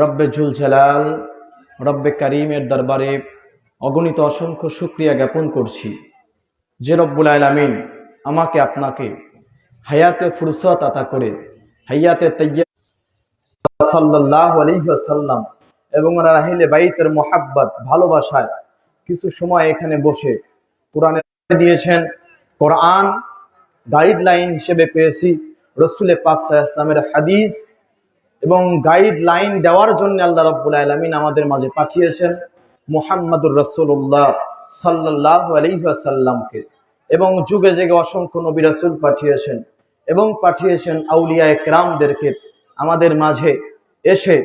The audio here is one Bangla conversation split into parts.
রব্বে জুল জালাল, রব্বে কারিমের দরবারে অগণিত অসংখ্য শুক্রিয়া জ্ঞাপন করছি। যে রব্বুল আলামিন আমাকে, আপনাকে হায়াতে ফুরসত আতা করে, হায়াতে সাল্লাহ আলহিহাসাল্লাম এবং ওনার আহিলে বাইতের মোহাব্বত, ভালোবাসায় কিছু সময় এখানে বসে কোরআনে দিয়েছেন, কোরআন গাইডলাইন হিসেবে পেয়েছি। রসুলে পাক সাহা ইসলামের হাদিস এবং গাইডলাইন দেওয়ার জন্য আল্লাহ রব্বুল আলমিন আমাদের মাঝে পাঠিয়েছেন মুহাম্মদুর রসুল্লাহ সাল্লাহ আলহিহাসাল্লামকে এবং যুগে যুগে অসংখ্য নবী রসুল পাঠিয়েছেন এবং পাঠিয়েছেন আউলিয়া একরামদেরকে আমাদের মাঝে এসে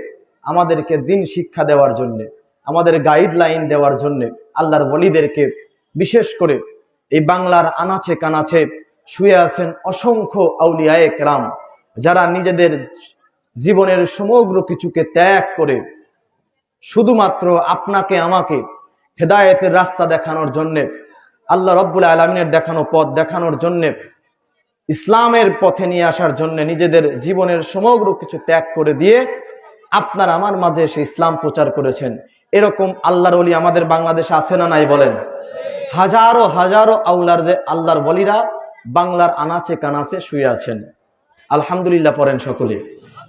আমাদেরকে দিন শিক্ষা দেওয়ার জন্যে, আমাদের গাইডলাইন দেওয়ার জন্যে আল্লাহর বলিদেরকে বিশেষ করে এই বাংলার আনাচে কানাচে শুয়ে আছেন অসংখ্য আউলিয়া একরাম, যারা নিজেদের জীবনের সমগ্র কিছুকে ত্যাগ করে শুধুমাত্র আপনাকে, আমাকে হেদায়েতের রাস্তা দেখানোর জন্যে, আল্লাহ রব্বুল আলমিনের দেখানো পথ দেখানোর জন্যে, ইসলামের পথে নিয়ে আসার জন্য নিজেদের জীবনের সমগ্র কিছু ত্যাগ করে দিয়ে আপনার, আমার মাঝে এসে ইসলাম প্রচার করেছেন। এরকম আল্লাহর অলি আমাদের বাংলাদেশে আছে না নাই বলেন? হাজারো হাজারো আল্লাহর আল্লাহর বলিরা বাংলার আনাচে কানাচে শুয়ে আছেন। আলহামদুলিল্লাহ পড়েন সকলে।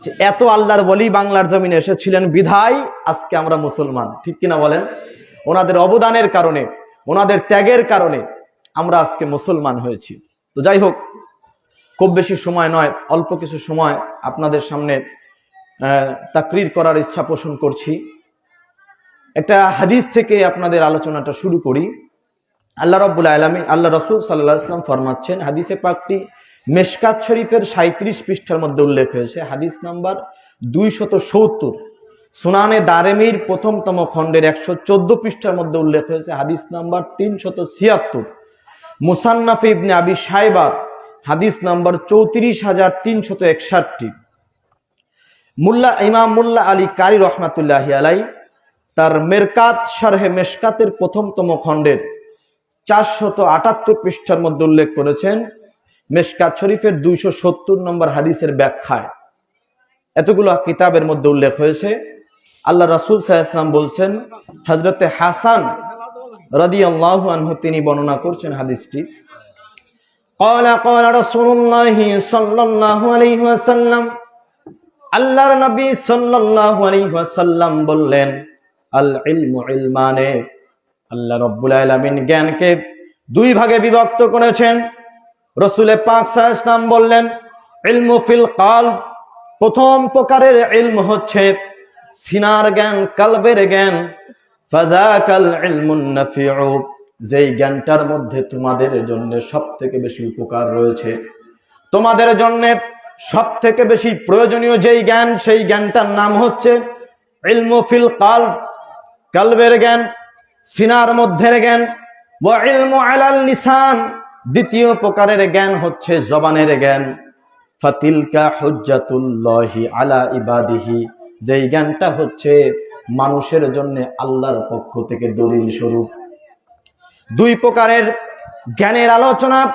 যে এত আল্লাহর বলি বাংলার জমিনে এসেছিলেন বিধায় আজকে আমরা মুসলমান। ঠিক কিনা বলেন? ওনাদের অবদানের কারণে, ওনাদের ত্যাগের কারণে আমরা আজকে মুসলমান হয়েছি। তো যাই হোক, খুব বেশি সময় নয়, অল্প কিছু সময় আপনাদের সামনে তাকরির করার ইচ্ছা পোষণ করছি। একটা হাদিস থেকে আপনাদের আলোচনাটা শুরু করি। আল্লাহ রব্বুল আলমী আল্লাহ রসুল সাল্লাহ ইসলাম ফরমাচ্ছেন, হাদিসে পাকটি মেশকাত শরীফের সাঁত্রিশ পৃষ্ঠার মধ্যে উল্লেখ হয়েছে, হাদিস নাম্বার দুইশত সত্তর। সুনানে দারেমির প্রথমতম খণ্ডের একশো চোদ্দ পৃষ্ঠার মধ্যে উল্লেখ হয়েছে, হাদিস নাম্বার তিনশত ছিয়াত্তর। মুসান্নাফি ইবনে আবি সাইবার হাদিস নাম্বার চৌত্রিশ হাজার তিনশত একষট্টি। মুল্লা, ইমাম মুল্লা আলী কারি রহমাতুল্লাহ আলাই তার মেরকাত শারহে মেশকাতের প্রথমতম খণ্ডের চারশত আটাত্তর পৃষ্ঠার মধ্যে উল্লেখ করেছেন মেশকাত শরীফের দুইশো সত্তর নম্বর হাদিসের ব্যাখ্যায় এতগুলো কিতাবের মধ্যে উল্লেখ হয়েছে। আল্লাহ রাসুল সাহাইসলাম বলছেন হজরতে হাসান রদি আল্লাহ তিনি বর্ণনা করছেন হাদিসটি। বললেন আল্লাহ দুই ভাগে বিভক্ত করেছেন। রসুলে পাক সাল্লাল্লাহু বললেন, ইলমু ফিল কাল প্রথম প্রকারের ইলম হচ্ছে সিনার জ্ঞান, কালবের জ্ঞান। ফাযাকাল ইলমুন নাফিউ, যেই জ্ঞানটার মধ্যে তোমাদের জন্য সব থেকে বেশি উপকার রয়েছে। তোমাদের জন্য সব থেকে বেশি প্রয়োজনীয় যেই জ্ঞান, সেই জ্ঞানটার নাম হচ্ছে ইলমুফিল কাল কালবের জ্ঞান, সিনার মধ্যের জ্ঞান। ওয়া ইলমু আলাল লিসান দ্বিতীয় প্রকারের জ্ঞান হচ্ছে জবানের জ্ঞান। ফাতিলকা হুজ্জাতুল্লাহি আলা ইবাদিহি। যেই জ্ঞানটা হচ্ছে মানুষের জন্য আল্লাহর পক্ষ থেকে দলিল স্বরূপ। দুই প্রকারের জ্ঞানের আলোচনা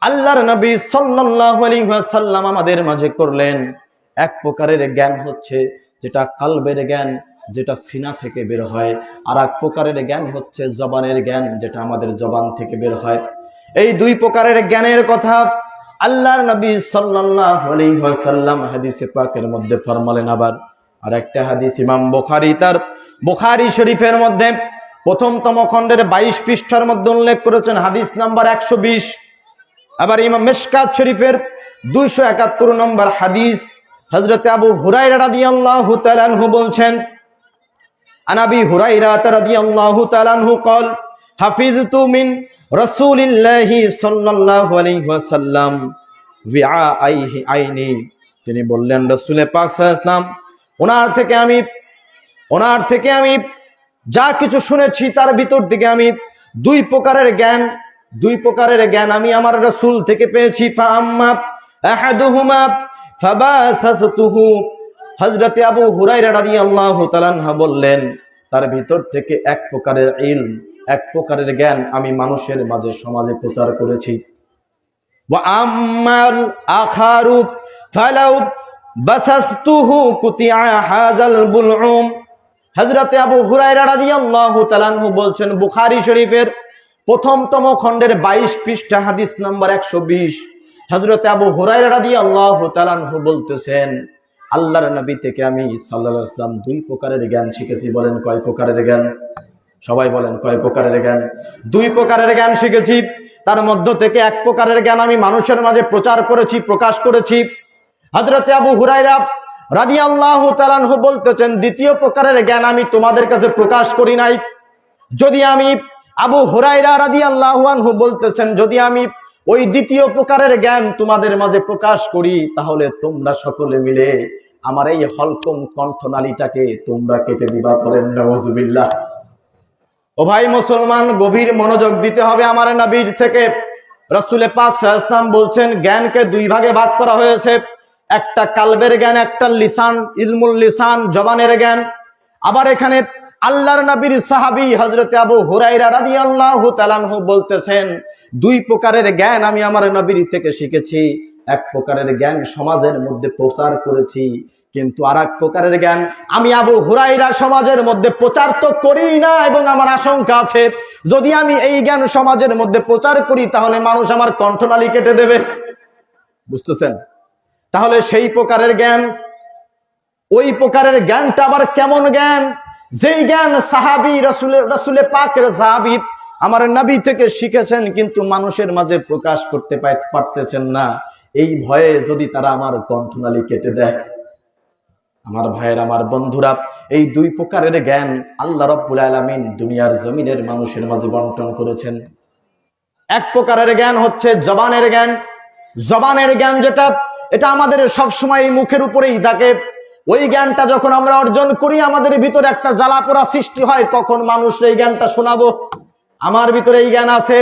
আল্লাহর নবী সাল্লাম আমাদের মাঝে করলেন। এক প্রকারের জ্ঞান হচ্ছে যেটা কালবের জ্ঞান, যেটা সিনা থেকে বের হয়। আর এক প্রকারের জ্ঞান হচ্ছে জবানের জ্ঞান, যেটা আমাদের জবান থেকে বের হয়। এই দুই প্রকারের জ্ঞানের কথা আল্লাহর নবী সাল্লাম হাদিসে পাকের মধ্যে ফরমালেন আবার আর একটা হাদিস ইমাম বোখারি তার বোখারি শরীফের মধ্যে প্রথমতম খণ্ডের বাইশ পৃষ্ঠার মধ্যে উল্লেখ করেছেন হাদিস নাম্বার একশো বিশ আবার ইমাম মেশকাত শরীফের দুইশো একাত্তর নম্বর হাদিস হজরত আবু হুরাইরা রাদিয়াল্লাহু তাআলাহু বলছেন আনাবি হুরাইরা রাদিয়াল্লাহু তাআলাহু قال হাফিজতু মিন রাসূলিল্লাহি সাল্লাল্লাহু আলাইহি ওয়াসাল্লাম বিআইহি আইনি। তিনি বললেন, রসুলের পাক সাল্লাম ওনার থেকে আমি, ওনার থেকে আমি যা কিছু শুনেছি তার ভিতর থেকে আমি দুই প্রকারের জ্ঞান, দুই প্রকারের জ্ঞান আমি আমার রসুল থেকে পেয়েছি। হজরতে আবু হুরাইরা রাদিয়াল্লাহু তাআলা বললেন, তার ভিতর থেকে এক প্রকারের ইলম এক প্রকারের জ্ঞান আমি মানুষের মাঝে সমাজে প্রচার করেছি। বাসাস্তুহু কুতিয়া হাজাল বুলউম। হযরতে আবু হুরায়রা রাদিয়াল্লাহু তাআলা আনহু বলছেন, বুখারী শরীফের প্রথমতম খণ্ডের 22 পৃষ্ঠা হাদিস নাম্বার 120 হযরতে আবু হুরায়রা রাদিয়াল্লাহু তাআলা আনহু বলতেছেন, আল্লাহর নবী থেকে আমি সাল্লাল্লাহু আলাইহি দুই প্রকারের জ্ঞান শিখেছি বলেন কয় প্রকারের জ্ঞান? সবাই বলেন, কয় প্রকারের জ্ঞান? দুই প্রকারের জ্ঞান শিখেছি, তার মধ্য থেকে এক প্রকারের জ্ঞান আমি মানুষের মাঝে প্রচার করেছি, প্রকাশ করেছি। হজরতে আবু হুরাইরা রাজি আল্লাহ তালানহু বলতেছেন, দ্বিতীয় প্রকারের জ্ঞান আমি তোমাদের কাছে প্রকাশ করি নাই। যদি আমি আবু হুরাইরা রাজি আল্লাহানহু বলতেছেন, যদি আমি ওই দ্বিতীয় প্রকারের জ্ঞান তোমাদের মাঝে প্রকাশ করি, তাহলে তোমরা সকলে মিলে আমার এই হলকম কণ্ঠনালীটাকে তোমরা কেটে দিবা করেন নজুবিল্লাহ ও ভাই মুসলমান, গভীর মনোযোগ দিতে হবে আমার নবীর থেকে। রসুলে পাক সাহস্তাম বলছেন, জ্ঞানকে দুই ভাগে ভাগ করা হয়েছে। একটা কালবের জ্ঞান, একটা লিসান, ইলমুল লিসান, জবানের জ্ঞান। আবার এখানে আল্লাহর নবীর সাহাবি হজরতে আবু হুরাইরা রাদি আল্লাহ তালানহু বলতেছেন, দুই প্রকারের জ্ঞান আমি আমার নবীর থেকে শিখেছি। এক প্রকারের জ্ঞান সমাজের মধ্যে প্রচার করেছি। কিন্তু আর এক প্রকারের জ্ঞান, আমি আবু হুরাইরা সমাজের মধ্যে প্রচার তো করি না এবং আমার আশঙ্কা আছে, যদি আমি এই জ্ঞান সমাজের মধ্যে প্রচার করি, তাহলে মানুষ আমার কণ্ঠনালী কেটে দেবে। বুঝতেছেন? তাহলে সেই প্রকারের জ্ঞান, ওই প্রকারের জ্ঞানটা আবার কেমন জ্ঞান? যেই জ্ঞান সাহাবি রসুলে রসুলে পাকের সাহাবি আমার নবী থেকে শিখেছেন, কিন্তু মানুষের মাঝে প্রকাশ করতে পারতেছেন না। এই ভয়ে যদি তারা আমার কণ্ঠনালী কেটে দেয়, আমার ভাইয়ের, আমার বন্ধুরা, এই দুই প্রকারের জ্ঞান আল্লাহ রব্বুল আলমিন দুনিয়ার জমিনের মানুষের মাঝে বন্টন করেছেন। এক প্রকারের জ্ঞান হচ্ছে জবানের জ্ঞান। জবানের জ্ঞান যেটা, এটা আমাদের সবসময় মুখের উপরেই থাকে। ওই জ্ঞানটা যখন আমরা অর্জন করি, আমাদের ভিতরে একটা জ্বালাপোড়া সৃষ্টি হয়, তখন মানুষ এই জ্ঞানটা শোনাবো। আমার ভিতরে এই জ্ঞান আছে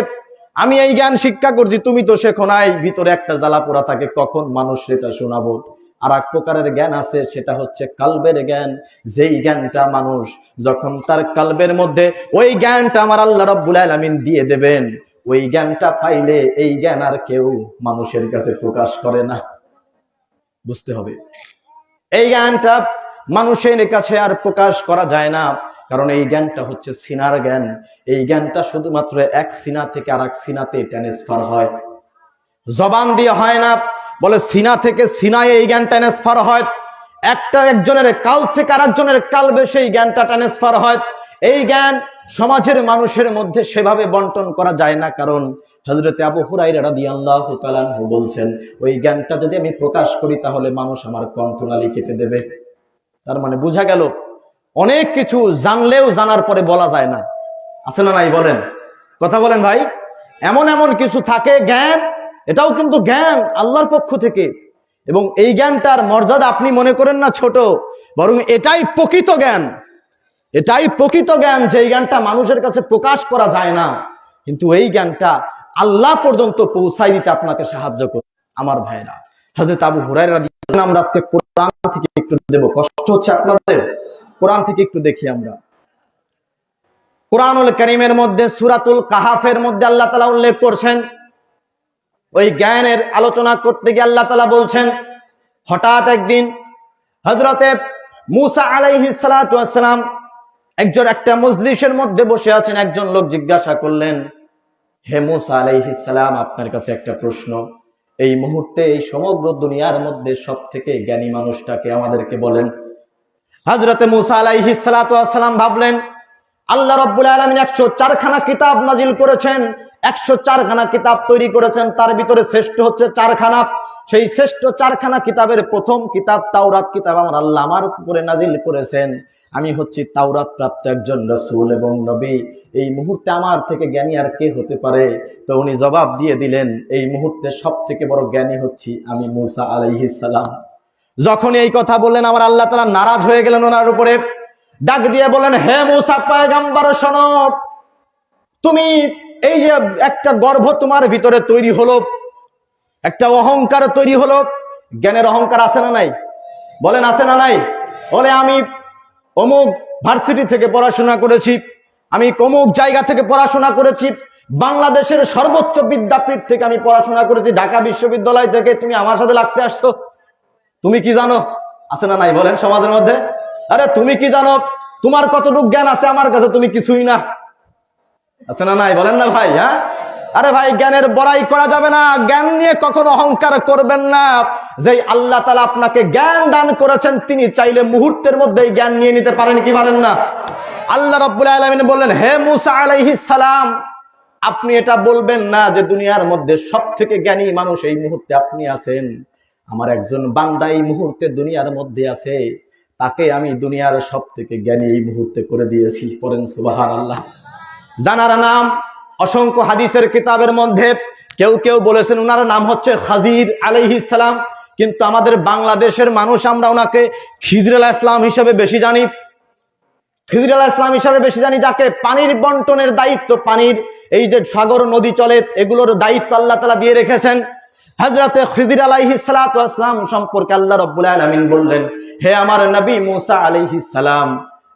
আমি এই জ্ঞান শিক্ষা করছি, তুমি তো শেখো নাই। ভিতরে একটা জ্বালাপোড়া থাকে, কখন মানুষ সেটা শোনাবো? আর এক প্রকারের জ্ঞান আছে, সেটা হচ্ছে কালবের জ্ঞান। যেই জ্ঞানটা মানুষ যখন তার কালবের মধ্যে, ওই জ্ঞানটা আমার আল্লাহ রব্বুল আলমিন দিয়ে দেবেন। ওই জ্ঞানটা পাইলে এই জ্ঞান আর কেউ মানুষের কাছে প্রকাশ করে না। বুঝতে হবে। এই জ্ঞানটা মানুষের কাছে আর প্রকাশ করা যায় না। কারণ এই জ্ঞানটা হচ্ছে সিনার জ্ঞান। এই জ্ঞানটা শুধুমাত্র এক সিনা থেকে আর এক সিনাতে ট্রান্সফার হয়। জবান দিয়ে হয় না। বলে সিনা থেকে সিনায় এই জ্ঞান ট্রান্সফার হয়। একটা একজনের কাল থেকে আর একজনের কালবে সেই জ্ঞানটা ট্রান্সফার হয়। এই জ্ঞান সমাজের মানুষের মধ্যে সেভাবে বন্টন করা যায় না। কারণ হজরতে আবু হুরাইরা রাদিয়াল্লাহু তাআলা আনহু বলছেন, ওই জ্ঞানটা যদি আমি প্রকাশ করি, তাহলে মানুষ আমার কণ্ঠনালী কেটে দেবে। তার মানে বোঝা গেল, অনেক কিছু জানলেও জানার পরে বলা যায় না। আছে না নাই বলেন? কথা বলেন ভাই। এমন এমন কিছু থাকে জ্ঞান, এটাও কিন্তু জ্ঞান আল্লাহর পক্ষ থেকে। এবং এই জ্ঞানটার মর্যাদা আপনি মনে করেন না ছোট, বরং এটাই প্রকৃত জ্ঞান। এটাই প্রকৃত জ্ঞান যে জ্ঞানটা মানুষের কাছে প্রকাশ করা যায় না। কিন্তু এই জ্ঞানটা আল্লাহ পর্যন্ত পৌঁছাই দিতে আপনাকে সাহায্য করে আমার ভাইরা হাজরত আবু হুরাই আমরা আজকে কোরআন থেকে একটু দেব। কষ্ট হচ্ছে আপনাদের? কোরআন থেকে একটু দেখি আমরা। কোরআনুল করিমের মধ্যে, সুরাতুল কাহাফের মধ্যে আল্লাহ তালা উল্লেখ করছেন। ওই জ্ঞানের আলোচনা করতে গিয়ে আল্লাহ তালা বলছেন, হঠাৎ একদিন হজরতে মুসা আলাইহি সালাম একজন একটা মজলিসের মধ্যে বসে আছেন। একজন লোক জিজ্ঞাসা করলেন, হে মুসা আলাইহি সালাম, আপনার কাছে একটা প্রশ্ন। এই মুহূর্তে এই সমগ্র দুনিয়ার মধ্যে সব থেকে জ্ঞানী মানুষটাকে আমাদেরকে বলেন। হাজরতে মুসা ভাবলেন, আল্লাহ রব্বুল আলমিন একশো চারখানা কিতাব নাজিল করেছেন। একশো চারখানা কিতাব তৈরি করেছেন, তার ভিতরে শ্রেষ্ঠ হচ্ছে চারখানা। সেই শ্রেষ্ঠ চারখানা কিতাবের প্রথম কিতাব তাওরাত কিতাব আমার আল্লাহ আমার উপরে নাজিল করেছেন। আমি হচ্ছি তাওরাত প্রাপ্ত একজন রসুল এবং নবী। এই মুহূর্তে আমার থেকে জ্ঞানী আর কে হতে পারে? তো উনি জবাব দিয়ে দিলেন, এই মুহূর্তে সব থেকে বড় জ্ঞানী হচ্ছি আমি মুসা আলাইহিস সালাম। যখন এই কথা বললেন, আমার আল্লাহ তারা নারাজ হয়ে গেলেন ওনার উপরে। ডাক দিয়ে বলেন হে মুসা পায়গাম্বার, শোনো। তুমি এই যে একটা গর্ভ তোমার ভিতরে তৈরি হলো একটা অহংকার তৈরি হলো। জ্ঞানের অহংকার আছে না নাই? বলেন, আছে না নাই? বলে, আমি অমুক ভার্সিটি থেকে পড়াশোনা করেছি, আমি অমুক জায়গা থেকে পড়াশোনা করেছি, বাংলাদেশের সর্বোচ্চ বিদ্যাপীঠ থেকে আমি পড়াশোনা করেছি, ঢাকা বিশ্ববিদ্যালয় থেকে। তুমি আমার সাথে লাগতে আসছো? তুমি কি জানো? আছে না নাই? বলেন সমাজের মধ্যে। আরে, তুমি কি জানো? তোমার কতটুকু জ্ঞান আছে আমার কাছে, তুমি কিছুই না। আছে না নাই? বলেন না ভাই হ্যাঁ? আরে ভাই, জ্ঞানের বড়াই করা যাবে না। জ্ঞান নিয়ে কখনো অহংকার করবেন না। যেই আল্লাহ তালা আপনাকে জ্ঞান দান করেছেন, তিনি চাইলে মুহূর্তের মধ্যেই জ্ঞান নিয়ে নিতে পারেন, কি পারেন না? আল্লাহ রব্বুল আলমিন বললেন, হে মুসা আলাইহিস সালাম, আপনি এটা বলবেন না যে দুনিয়ার মধ্যে সব থেকে জ্ঞানী মানুষ এই মুহূর্তে আপনি আছেন। আমার একজন বান্দা এই মুহূর্তে দুনিয়ার মধ্যে আছে। তাকে আমি দুনিয়ার সব থেকে জ্ঞানী এই মুহূর্তে করে দিয়েছি পরেন সুবাহার আল্লাহ জানার নাম অসংখ্য হাদিসের কিতাবের মধ্যে কেউ কেউ বলেছেন ওনার নাম হচ্ছে খাজির আলাইহিস সালাম, কিন্তু আমাদের বাংলাদেশের মানুষ আমরা ওনাকে খিজর আলাহ ইসলাম হিসেবে বেশি জানি। খিজির আলাহ ইসলাম হিসাবে বেশি জানি যাকে পানির বন্টনের দায়িত্ব, পানির এই যে সাগর নদী চলে, এগুলোর দায়িত্ব আল্লাহ তালা দিয়ে রেখেছেন। হজরতে খিজির আলাইহি সম্পর্কে আল্লাহ রব্বুল আলমিন বললেন, হে আমার নবী মুসা আলাইহি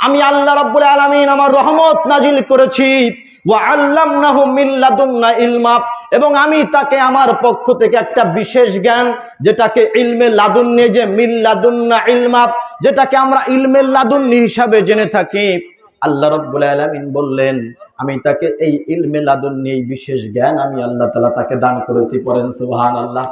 আমি আল্লাহ রব্বুল আলামিন আমার রহমত নাজিল করেছি। ইলমা। এবং আমি তাকে আমার পক্ষ থেকে একটা বিশেষ জ্ঞান, যেটাকে ইলমে লাদুন্নি যে মিন লাদুন্না ইলমা, যেটাকে আমরা ইলমে লাদুন্নি হিসাবে জেনে থাকি। আল্লাহ রব্বুল আলামিন বললেন, আমি তাকে এই ইলমে লাদুন্নি এই বিশেষ জ্ঞান আমি আল্লাহ তাআলা তাকে দান করেছি পড়েন সুবহানাল্লাহ।